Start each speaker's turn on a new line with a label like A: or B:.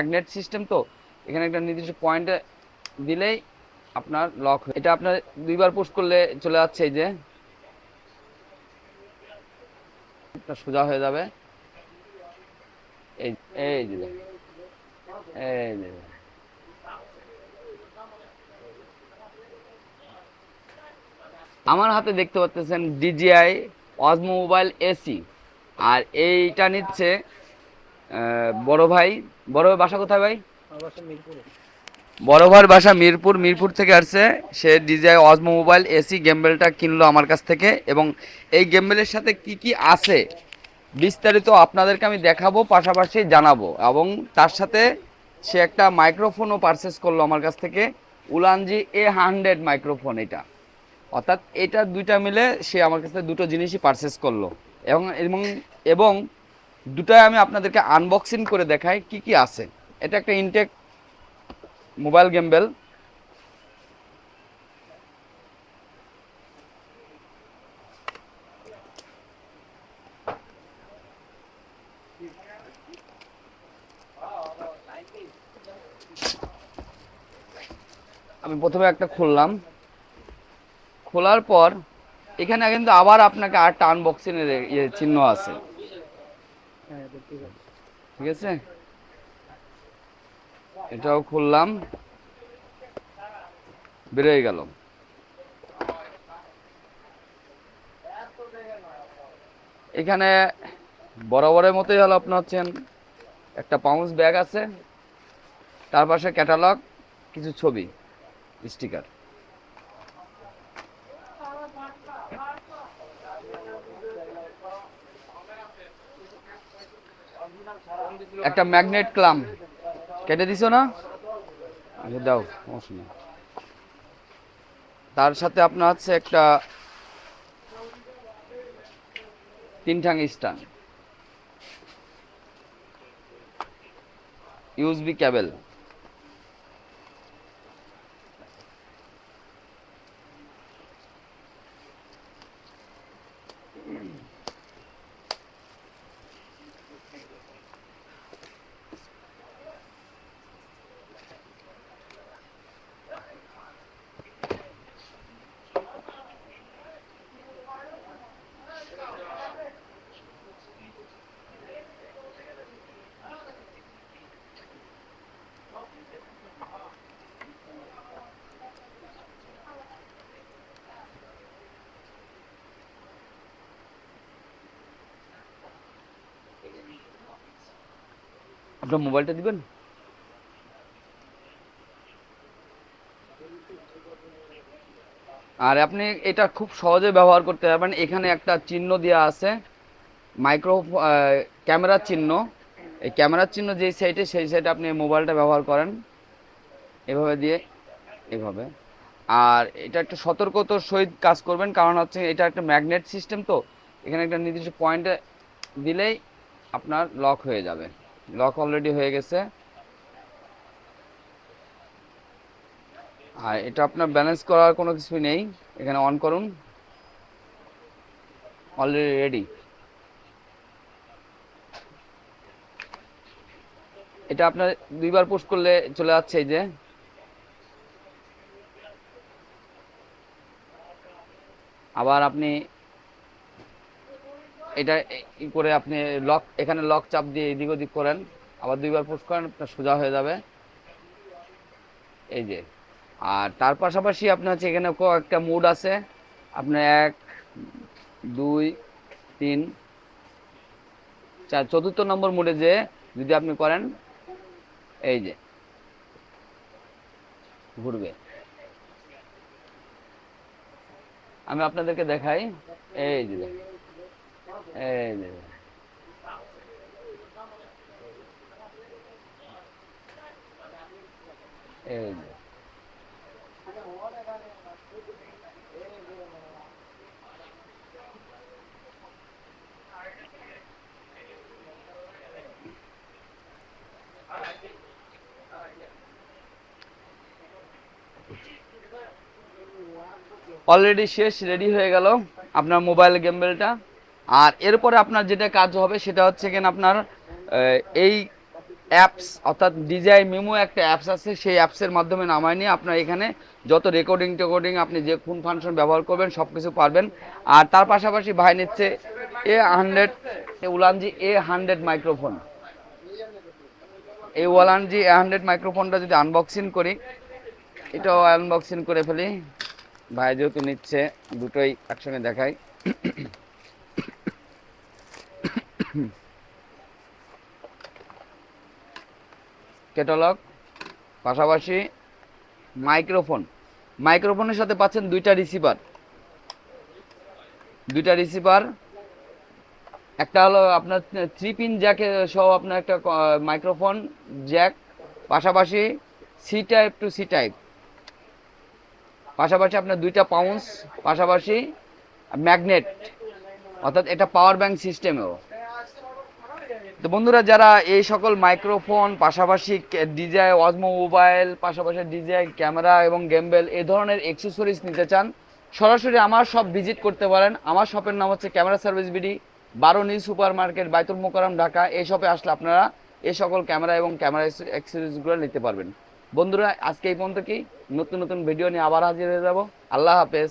A: Magnet system তো, এখানে একটা নির্দিষ্ট পয়েন্টে দিলেই আপনার লক এটা আপনার দুইবার পুশ করলে চলে যাচ্ছে এই যে। সোজা হয়ে যাবে। এই যে এই আমার হাতে দেখতে পাচ্ছেন ডিজিআই অজমো মোবাইল এসি আর এইটা নিচ্ছে বড় ভাই বড় ভাই বাসা কোথায় ভাই? বড় ভাইয়ের বাসা মিরপুর মিরপুর থেকে আসছে। সে ডিজিআই অজমো মোবাইল এসি গেমবেলটা কিনলো আমার কাছ থেকে এবং এই গেমবেলের সাথে কি কি আছে বিস্তারিত আপনাদেরকে আমি দেখাবো পাশাপাশি জানাব এবং তার সাথে সে একটা মাইক্রোফোনও পারচেস করল আমার কাছ থেকে। উলানজি এ হান্ড্রেড মাইক্রোফোন এটা। অর্থাৎ এটা দুইটা মিলে সে আমার কাছে দুটো জিনিসই পারচেস করল। এবং এবং এবং দুটাই আমি আপনাদেরকে আনবক্সিং করে দেখাই কি কি আছে। এটা একটা ইনটেক মোবাইল গেমবেল আমি প্রথমে একটা খুললাম। খোলার পর এখানে কিন্তু আবার আপনাকে আটটা আনবক্সিং এর ইয়ে চিহ্ন আছে। ঠিক আছে। এটাও খুললাম। বেরোয় গেল। এখানে বরাবরের মতোই হলো আপনার হচ্ছেন একটা পাউন্স ব্যাগ আছে, তার পাশে ক্যাটালগ কিছু ছবি স্টিকার একটা ম্যাগনেট ক্লাম। কেটে দিছো না? আচ্ছা দাও অসুবিধা তার সাথে আপনার হচ্ছে একটা তিন ঠাং স্টান ইউজবি কেবল আপনার মোবাইলটা দিবেন? আর আপনি এটা খুব সহজে ব্যবহার করতে পারবেন। এখানে একটা চিহ্ন দেওয়া আছে। মাইক্রো ক্যামেরার চিহ্ন। এই ক্যামেরার চিহ্ন যেই সাইডে সেই সাইডে আপনি মোবাইলটা ব্যবহার করেন। এভাবে দিয়ে, এভাবে। আর এটা একটু সতর্কতার সহিত কাজ করবেন, কারণ হচ্ছে এটা একটা ম্যাগনেট সিস্টেম তো। এখানে একটা নির্দিষ্ট পয়েন্টে দিলেই আপনার লক হয়ে যাবে। লক অলরেডি হয়ে গেছে। আর এটা আপনার ব্যালেন্স করার কোনো কিছু নেই। এখানে অন করুন। অলরেডি রেডি এটা আপনার দুইবার পোস্ট করলে চলে যাচ্ছে এই যে। আবার আপনি এটা করে আপনি লক এখানে লক চাপ দিয়ে এদিক ওদিক করেন। আবার দুইবার পুশ করেন, আপনার সোজা হয়ে যাবে। এই যে। আর তার পাশাপাশি আপনার হচ্ছে এখানে একটা মুড আছে। আপনার এক, দুই, তিন, চার, চতুর্থ নম্বর মুডে যে যদি আপনি করেন, এই যে। ঘুরবে। আমি আপনাদেরকে দেখাই। এই যে। এই অলরেডি শেষ রেডি হয়ে গেল আপনার মোবাইল গেমবেলটা আর এরপরে আপনার যেটা কাজ হবে সেটা হচ্ছে কিনা আপনার এই অ্যাপস অর্থাৎ ডিজাই মেমো একটা অ্যাপস আছে, সেই অ্যাপসের মাধ্যমে নামায় নিয়ে আপনার এখানে যত রেকর্ডিং টেকর্ডিং আপনি যে কোন ফাংশন ব্যবহার করবেন সব কিছু পারবেন। আর তার পাশাপাশি ভাই নিচ্ছে A hundred Ulanzi A hundred microphone এই ওয়ালানজি এ হান্ড্রেড মাইক্রোফোনটা যদি আনবক্সিং করি, এটাও আনবক্সিং করে ফেলি। ভাই যেহেতু নিচ্ছে, দুটোই একসঙ্গে দেখাই। ক্যাটালগ, পাশাপাশি মাইক্রোফোন। মাইক্রোফোনের সাথে পাচ্ছেন দুইটা রিসিভার। দুইটা রিসিভার। একটা হলো আপনার থ্রি পিন জ্যাকে সহ আপনার একটা মাইক্রোফোন জ্যাক, পাশাপাশি C type to C type পাশাপাশি আপনার দুইটা পাউন্স পাশাপাশি ম্যাগনেট অর্থাৎ এটা পাওয়ার ব্যাংক সিস্টেমেও তো বন্ধুরা, যারা এই সকল মাইক্রোফোন পাশাপাশি ডিজাই অজমো মোবাইল পাশাপাশি ডিজাই ক্যামেরা এবং গেমবেল এই ধরনের অ্যাক্সেসরিজ নিতে চান, সরাসরি আমার শপ ভিজিট করতে পারেন। আমার শপের নাম হচ্ছে ক্যামেরা সার্ভিস বিডি বারো new super market Baitul Mukarram, Dhaka. এই শপে আসলে আপনারা এই সকল ক্যামেরা এবং ক্যামেরা অ্যাক্সেসরিজগুলো নিতে পারবেন। বন্ধুরা, আজকে এই পর্যন্ত কি নতুন নতুন ভিডিও নিয়ে আবার হাজির হয়ে যাব। আল্লাহ হাফেজ।